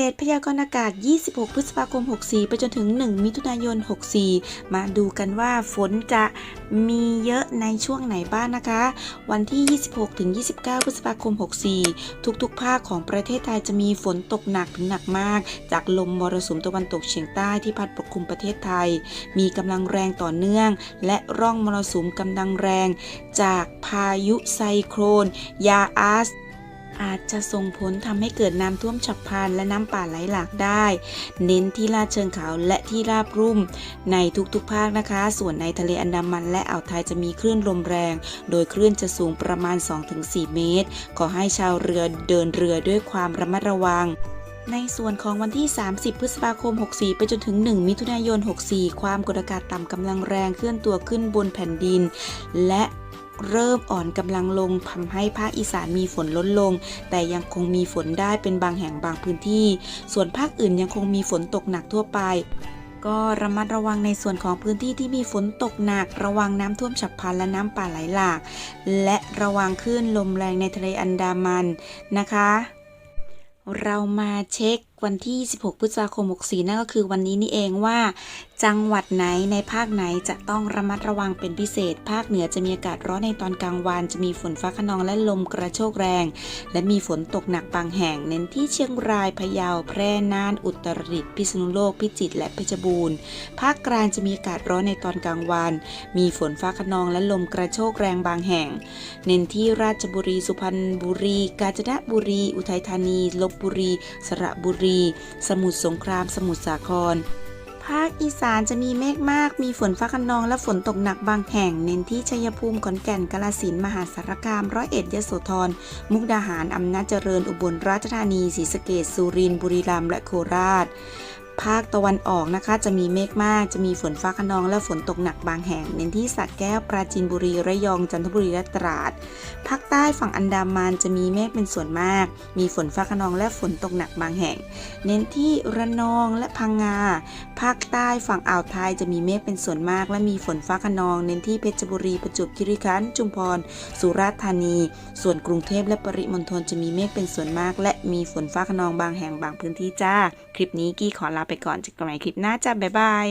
เดตพยากรณ์อากาศ 26 พฤษภาคม 64 ไปจนถึง 1 มิถุนายน 64 มาดูกันว่าฝนจะมีเยอะในช่วงไหนบ้างนะคะ วันที่ 26 ถึง 29 พฤษภาคม 64 ทุกๆ ภาคของประเทศไทยจะมีฝนตกหนักถึงหนักมาก จากลมมรสุมตะวันตกเฉียงใต้ที่พัดปกคลุมประเทศไทย มีกำลังแรงต่อเนื่อง และร่องมรสุมกำลังแรง จากพายุไซโครน ยาอาส อาจจะส่งผลทำให้เกิดน้ำท่วมฉับพลันและน้ำป่าไหลหลากได้ เน้นที่ลาดเชิงเขาและที่ราบรุ่ม ในทุกๆภาคนะคะ ส่วนในทะเลอันดามันและอ่าวไทยจะมีคลื่นลมแรง โดยคลื่นจะสูงประมาณ 2-4 เมตร ขอให้ชาวเรือเดินเรือด้วยความระมัดระวังในส่วนของวันที่ 30 พฤษภาคม 64 ไปจนถึง 1 มิถุนายน 64 ความกดอากาศต่ำกำลังแรงเคลื่อนตัวขึ้นบนแผ่นดิน และ เริ่มอ่อนกำลังลงทำให้ภาคอีสานมีฝนลดลง แต่ยังคงมีฝนได้เป็นบางแห่งบางพื้นที่ ส่วนภาคอื่นยังคงมีฝนตกหนักทั่วไปก็ระมัดระวังในส่วนของพื้นที่ที่มีฝนตกหนัก ระวังน้ำท่วมฉับพลันและน้ำป่าไหลหลาก และระวังคลื่นลมแรงในทะเลอันดามันนะคะ เรามาเช็ค วันที่16พฤษภาคม 64 นั่นก็คือวันนี้นี่เองว่า จังหวัดไหนในภาคไหนจะต้องระมัดระวังเป็นพิเศษ ภาคเหนือจะมีอากาศร้อนในตอนกลางวัน จะมีฝนฟ้าขนองและลมกระโชกแรง และมีฝนตกหนักบางแห่ง เน้นที่เชียงรายพะเยาแพร่น่านอุตรดิตถ์พิษณุโลกพิจิตรและเพชรบูรณ์ ภาคกลางจะมีอากาศร้อนในตอนกลางวัน มีฝนฟ้าขนองและลมกระโชกแรงบางแห่ง เน้นที่ราชบุรีสุพรรณบุรี กาญจนบุรี อุทัยธานีลบบุรี สระบุรีสมุทรสงคราม สมุทรสาคร ภาคอีสานจะมีเมฆมาก มีฝนฟ้าคะนองและฝนตกหนักบางแห่ง เน้นที่ชัยภูมิขอนแก่นกาฬสินธุ์มหาสารคาม ร้อยเอ็ดยโสธร มุกดาหาร อำนาจเจริญ อุบลราชธานีศรีสะเกษสุรินทร์บุรีรัมย์และโคราช ภาคตะวันออกนะคะ จะมีเมฆมากจะมีฝนฟ้าขนองและฝนตกหนักบางแห่ง เน้นที่สระแก้วปราจีนบุรีระยองจันทบุรีและตราดภาคใต้ฝั่งอันดามันจะมีเมฆเป็นส่วนมาก มีฝนฟ้าขนองและฝนตกหนักบางแห่ง เน้นที่ระนองและพังงา ภาคใต้ฝั่งอ่าวไทยจะมีเมฆเป็นส่วนมาก และมีฝนฟ้าขนอง เน้นที่เพชรบุรีประจวบคีรีขันธ์จุมพร สุราษฎร์ธานี ส่วนกรุงเทพและปริมณฑลจะมีเมฆเป็นส่วนมาก และมีฝนฟ้าขนองบางแห่งบางพื้นที่จ้า คลิปนี้กี้ขอลาไปก่อนเจอกันใหม่คลิปหน้าจ้าบ๊ายบาย